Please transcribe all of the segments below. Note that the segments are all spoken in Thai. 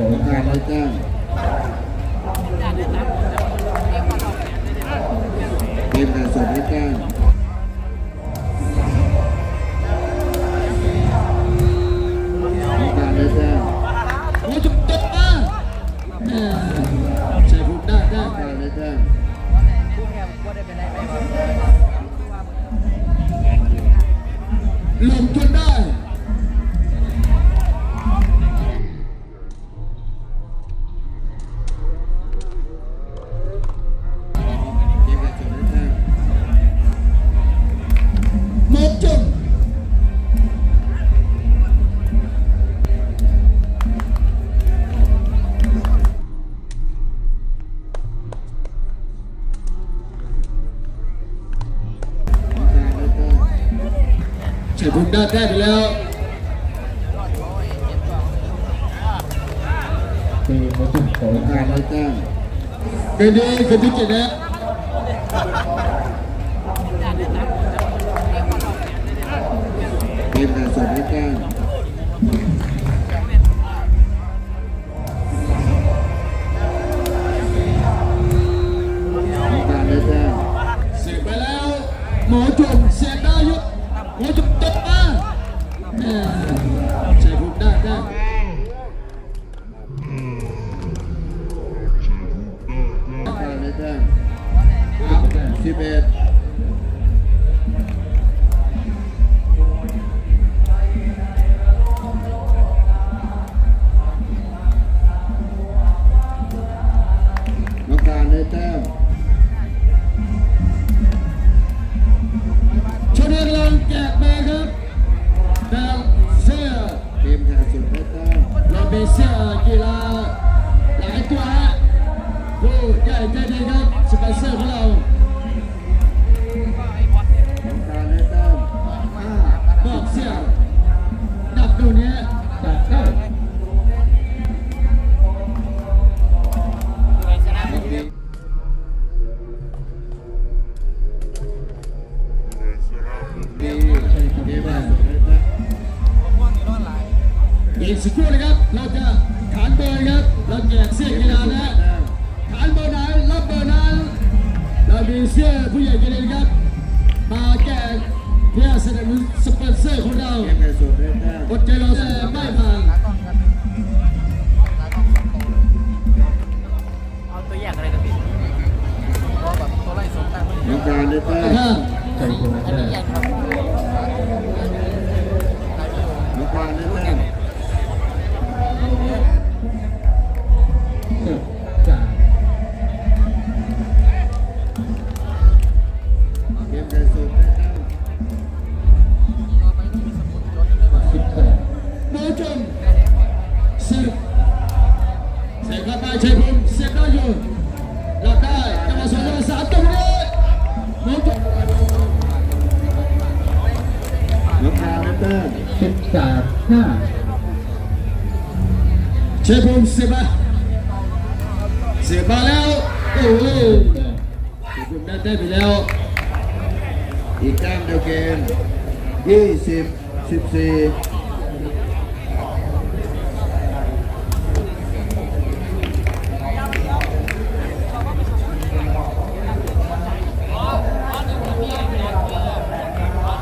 ผลงานให้แจ้งเกมการสดเห้แจ้งผลงานให้แจ้งโอ้จุดเด็มากใช่พูกได้ได้ผลงาก้แจ้ลบจนได้ ใช่พูดได้ได้ไปแล้วตีมาจุ่มโผล่การได้แต้มเกมนี้คือที่เจ็ดแล้ว แต้มสิบเอ็ดน้องการได้แต้มชนกำลังแจกมาครับดาวเสื้อเกมการสุดได้แต้มเรามีเสื้อกีฬาหลายตัวฮะ ผู้ใหญ่ใจดีครับสปอนเซอร์ของเราน้องการได้แต้มห้ามอบเสื้อดับดูเนี้ยจัดได้ดีเกมการสุดได้แต้มอีกสักครู่นะครับ เราจะขานเบอร์ครับ เราแจกเสื้อกีฬานะ ขานเบอร์ไหนรับเบอร์นั้นเรามีเสื้อผู้ใหญ่ใจดีครับ มาแจกเพื่อสนับสนุนสปอนเซอร์ของเราเกมการสุดไมอดใจรอแต่ไม่ผ่านเอาตัวแยกอะไรกันพี่เพราแบบตัวไล่สดตั้งม่น้องการได้แต้มาใจพูดอันได้นี้แยกครับน้องการได้แต้ เสียชัยภูมิเสียบได้อยู่หลับได้จังหวะสองจังหวะสามตรงนี้โมจมน้องการได้แต้มสิบสามห้าชัยภูมิเสียบมาเสียบมาแล้ว โอ้โหชัยภูมิได้ได้ไปแล้ว อีกแต้มเดียวเกมยี่สิบสิบสี่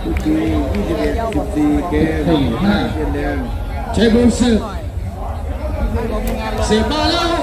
ทุกที 21 14เกมเกมแดงชัยภูมิเสิร์เสียบมาแล้ว